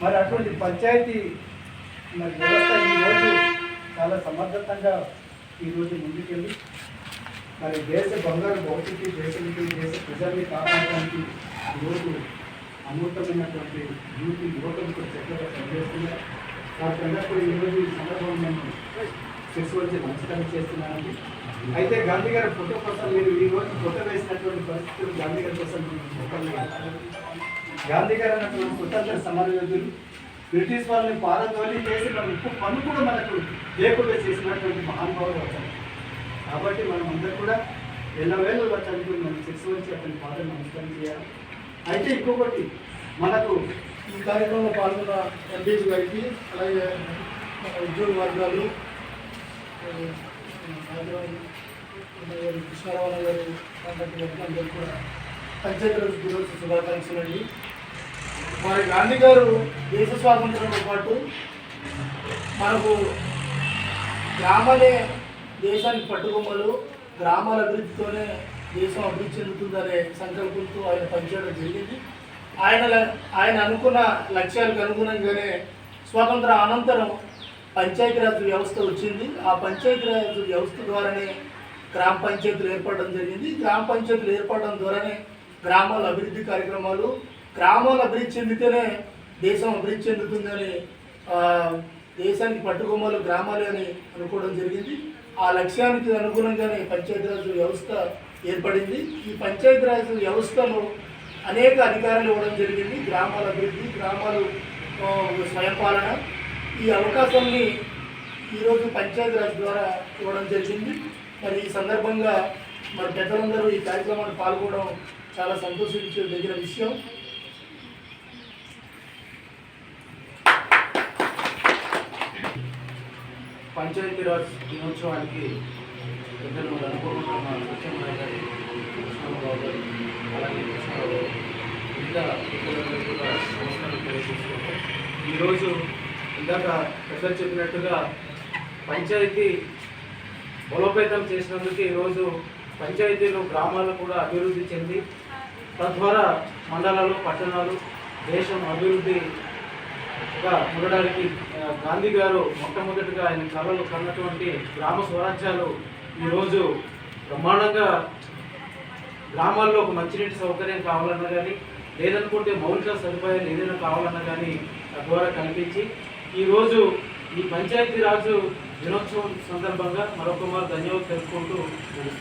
మరి అటువంటి పంచాయతీ మరి వ్యవస్థ ఈరోజు చాలా సమర్థతంగా ఈరోజు ముందుకెళ్ళి మరి దేశ బంగారు భవిష్యత్తు దేశానికి దేశ ప్రజల్ని కాపాడడానికి ఈరోజు అమృతమైనటువంటి యూపీ యువకులకు చక్కగా పనిచేస్తున్నారు. వారికి అందరికీ ఈరోజు ఈ సందర్భంలో నేను వచ్చి నమస్కారం చేస్తున్నానండి అయితే గాంధీ గారి ఫోటో కోసం మీరు ఈ రోజు ఫోటో వేసినటువంటి పరిస్థితులు గాంధీ గారి కోసం గాంధీ గారు అన్నటువంటి స్వతంత్ర సమర యోధులు బ్రిటిష్ వాళ్ళని పారదోలి చేసి మన ఉప్పు పన్ను కూడా మనకు లేకుండా చేసినటువంటి మహానుభావులు వచ్చారు. కాబట్టి మనం అందరూ కూడా ఎల్లవేళ చదువుకుని మనం శిక్ష వచ్చి అతని పాదం నమస్కారం చేయాలి. అయితే ఇంకొకటి మనకు ఈ కార్యక్రమంలో పాల్గొన్న ఎంపీసీ గారికి అలాగే మన ఉద్యోగ వర్గాలు గారు, కృష్ణారావు గారు కాంటాక్ట్ గారికి అందరికీ కూడా పంచాయతీరాజ్ దినోత్సవ శుభాకాంక్షలు అండి. మరి గాంధీ గారు దేశ స్వాతంత్రంతో పాటు మనకు గ్రామాలే దేశానికి పట్టుకొమ్మలు గ్రామాల అభివృద్ధితోనే దేశం అభివృద్ధి చెందుతుందనే సంకల్పంతో ఆయన పనిచేయడం జరిగింది. ఆయన ఆయన అనుకున్న లక్ష్యాలకు అనుగుణంగానే స్వాతంత్ర అనంతరం పంచాయతీరాజ్ వ్యవస్థ వచ్చింది. ఆ పంచాయతీరాజ్ వ్యవస్థ ద్వారానే గ్రామ పంచాయతీలు ఏర్పడడం జరిగింది. గ్రామ పంచాయతీలు ఏర్పడడం ద్వారానే గ్రామాల అభివృద్ధి కార్యక్రమాలు గ్రామాలు అభివృద్ధి చెందితేనే దేశం అభివృద్ధి చెందుతుందని దేశానికి పట్టుకొమ్మలు గ్రామాలే అని అనుకోవడం జరిగింది. ఆ లక్ష్యానికి అనుగుణంగానే పంచాయతీరాజ్ వ్యవస్థ ఏర్పడింది. ఈ పంచాయతీరాజ్ వ్యవస్థలో అనేక అధికారాలు ఇవ్వడం జరిగింది. గ్రామాల అభివృద్ధి గ్రామాలు స్వయంపాలన. ఈ అవకాశాన్ని ఈరోజు పంచాయతీరాజ్ ద్వారా ఇవ్వడం జరిగింది. మరి ఈ సందర్భంగా మరి పెద్దలందరూ ఈ కార్యక్రమాన్ని పాల్గొనడం చాలా సంతోషించదగిన విషయం. పంచాయతీరాజ్ దినోత్సవానికి పెద్దలు అనుకోకుండా మా సత్యనారాయణ గారు కృష్ణరావు గారు అలాగే కృష్ణరావు గారు మిగతా పెద్దలందరూ కూడా నమస్కారం తెలియజేసుకుంటాం ఈరోజు ఇందాక ప్రజలు చెప్పినట్టుగా పంచాయతీ బలోపేతం చేసినందుకు ఈరోజు పంచాయతీలు గ్రామాలు కూడా అభివృద్ధి చెంది తద్వారా మండలాలు పట్టణాలు దేశం అభివృద్ధిగా ఉండడానికి గాంధీ గారు మొట్టమొదటిగా ఆయన కళలు కన్నటువంటి గ్రామ స్వరాజ్యాలు ఈరోజు బ్రహ్మాండంగా గ్రామాల్లో ఒక మంచినీటి సౌకర్యం కావాలన్నా కానీ లేదనుకుంటే మౌలిక సదుపాయాలు ఏదైనా కావాలన్నా కానీ తద్వారా కల్పించి ఈరోజు ఈ పంచాయతీరాజు దినోత్సవం సందర్భంగా మరొక మారు ధన్యవాదాలు తెలుసుకుంటూ ముగిస్తుంది.